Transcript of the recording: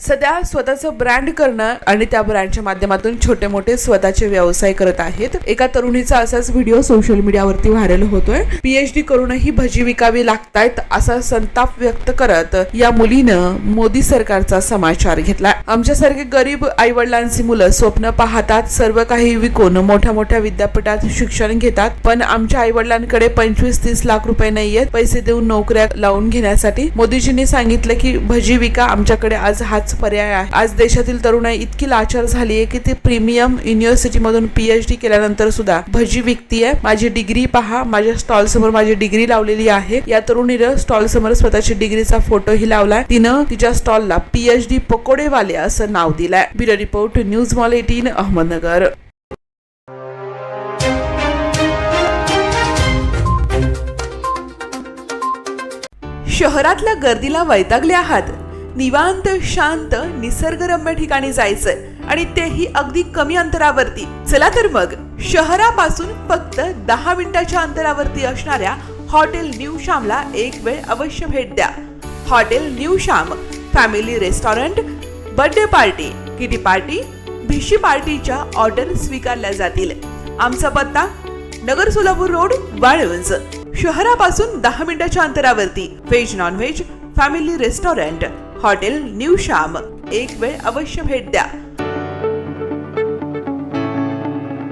सध्या स्वतःचं ब्रँड करणं आणि त्या ब्रँडच्या माध्यमातून छोटे मोठे स्वतःचे व्यवसाय करत आहेत. एका तरुणीचा असाच व्हिडिओ सोशल मीडियावरती व्हायरल होतोय. पीएचडी करूनही भजी विकावी लागतायत असा संताप व्यक्त करत या मुलीनं मोदी सरकारचा समाचार घेतला आमच्यासारखे गरीब आई वडिलांची मुलं स्वप्न पाहतात सर्व काही विकून मोठ्या मोठ्या विद्यापीठात शिक्षण घेतात पण आमच्या आई वडिलांकडे पंचवीस तीस लाख रुपये नाहीयेत. पैसे देऊन नोकऱ्या लावून घेण्यासाठी मोदीजींनी सांगितलं की भजी विका आमच्याकडे आज हात हाच पर्याय आहे. आज देशातील तरुणाई इतकी लाचार झाली आहे की ती प्रीमियम युनिव्हर्सिटीमधून पी एच पीएचडी केल्यानंतर सुद्धा भजी विकतीये. माझी डिग्री पहा माझ्या स्टॉल समोर माझी डिग्री लावलेली आहे. या तरुणीनं स्टॉल समोर स्वतःची डिग्रीचा फोटोही लावलाय. तिनं तिच्या स्टॉलला पीएचडी पकोडेवाले असं नाव दिलंय. Bureau report news mall eighteen Ahmednagar. शहरातल्या गर्दीला वैतागले आहात. निवांत शांत निसर्गरम्य ठिकाणी जायचंय आणि तेही अगदी कमी अंतरावरती. चला तर मग शहरापासून फक्त दहा मिनिटाच्या अंतरावरती असणाऱ्या हॉटेल न्यू श्यामला एक वेळ अवश्य भेट द्या. Hotel new Shyam family restaurant birthday party kitty party भिशी पार्टीच्या ऑर्डर स्वीकारल्या जातील. आमचा पत्ता नगर सोलापूर रोड वाळवंज. शहरापासून दहा मिनिटाच्या अंतरावरती. Veg non veg family restaurant hotel new Shyam एक वेळ अवश्य भेट द्या.